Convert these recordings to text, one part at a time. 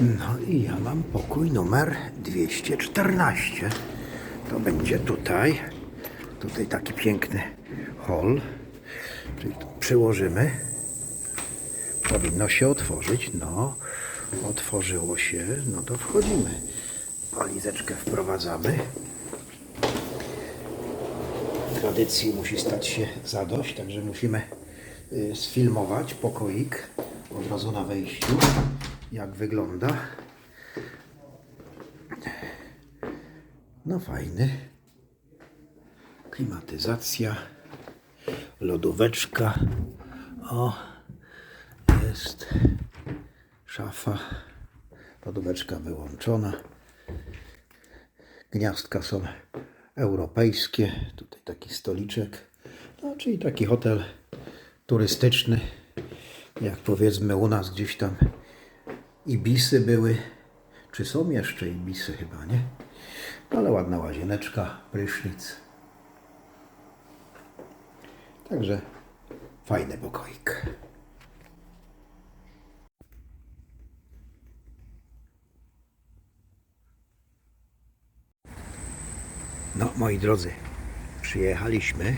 No i ja mam pokój numer 214. To będzie tutaj. Tutaj taki piękny hol. Czyli przyłożymy. Powinno się otworzyć. No, otworzyło się. No to wchodzimy. Walizeczkę wprowadzamy. Tradycji musi stać się zadość, także musimy y, sfilmować pokoik od razu na wejściu, jak wygląda. No fajny. Klimatyzacja, lodóweczka. O, jest szafa, lodóweczka wyłączona. Gniazdka są europejskie. Tutaj taki stoliczek. No, czyli taki hotel turystyczny. Jak powiedzmy u nas gdzieś tam Ibisy były. Czy są jeszcze Ibisy chyba, nie? Ale ładna łazieneczka, prysznic. Także fajny pokoik. No, moi drodzy, przyjechaliśmy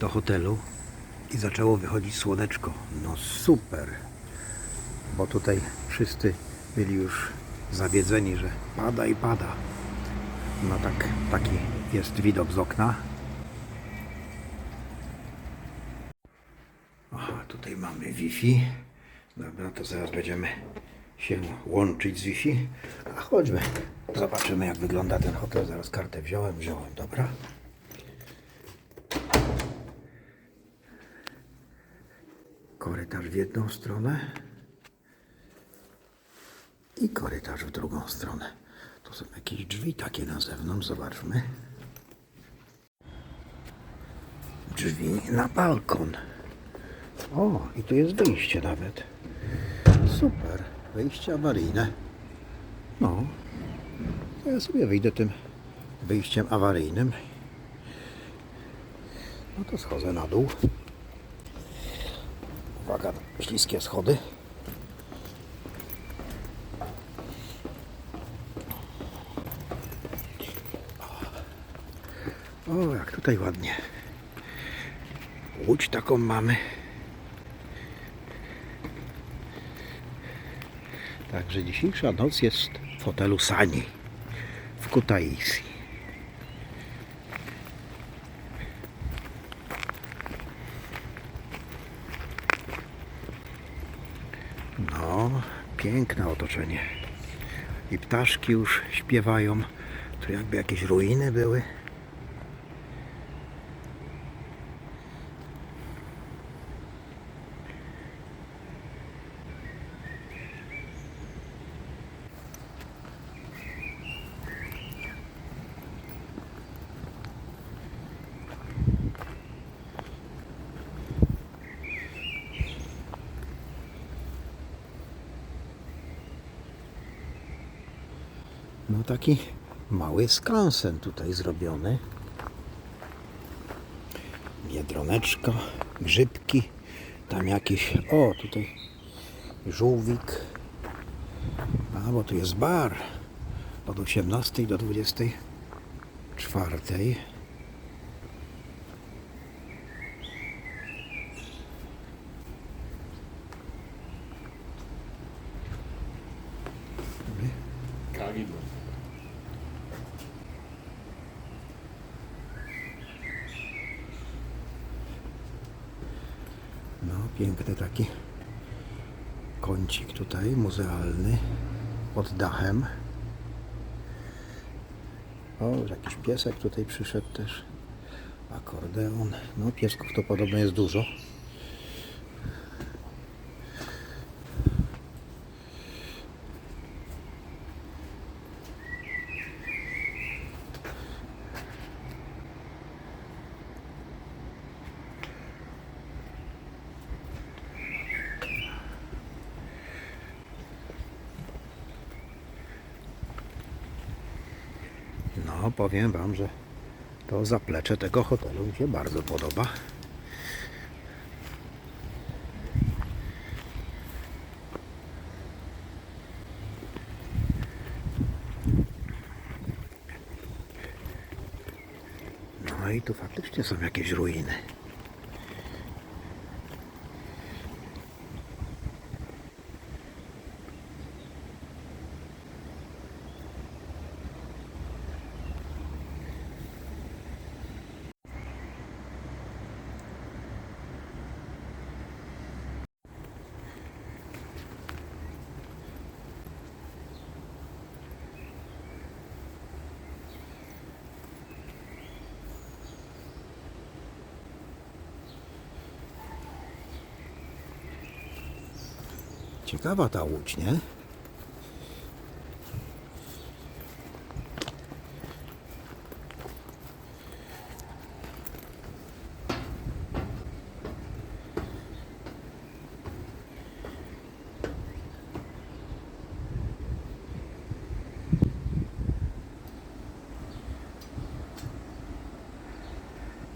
do hotelu i zaczęło wychodzić słoneczko. No super, bo tutaj wszyscy byli już zawiedzeni, że pada i pada. No tak, taki jest widok z okna. Aha, tutaj mamy Wi-Fi. Dobra, to zaraz będziemy się łączyć z Wi-Fi. A chodźmy, zobaczymy jak wygląda ten hotel. Zaraz kartę wziąłem, wziąłem, dobra. Korytarz w jedną stronę i korytarz w drugą stronę. Tu są jakieś drzwi takie na zewnątrz, zobaczmy. Drzwi na balkon. O, i tu jest wyjście nawet. Super, wyjście awaryjne. No, to ja sobie wyjdę tym wyjściem awaryjnym. No to schodzę na dół. Uwaga, śliskie schody. O, jak tutaj ładnie. Łódź taką mamy. Także dzisiejsza noc jest w hotelu Sani w Kutaisi. No, piękne otoczenie. I ptaszki już śpiewają. Tu jakby jakieś ruiny były. Taki mały skansen tutaj zrobiony. Biedroneczko, grzybki, tam jakieś, o tutaj żółwik. A, bo tu jest bar od 18 do 24. Kaliber. No, piękny taki kącik tutaj, muzealny, pod dachem. O, jakiś piesek tutaj przyszedł też. Akordeon. No, piesków to podobno jest dużo. No, powiem Wam, że to zaplecze tego hotelu mi się bardzo podoba. No i tu faktycznie są jakieś ruiny. Ciekawa ta łódź, nie?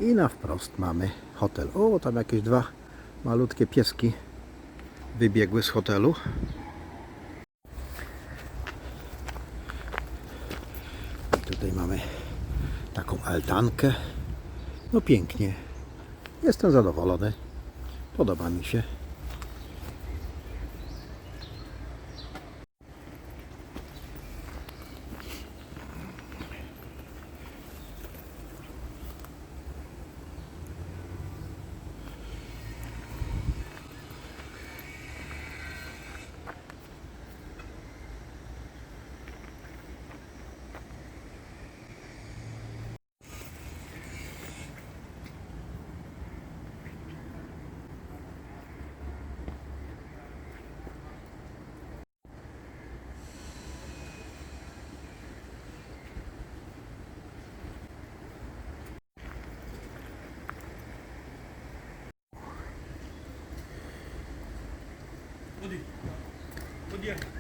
I na wprost mamy hotel. O, tam jakieś dwa malutkie pieski wybiegły z hotelu. Tutaj mamy taką altankę. No pięknie. Jestem zadowolony. Podoba mi się. Yeah.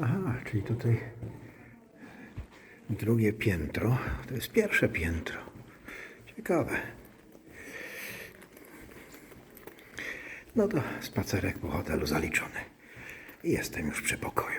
Aha, czyli tutaj drugie piętro. To jest pierwsze piętro. Ciekawe. No to spacerek po hotelu zaliczony. I jestem już przy pokoju.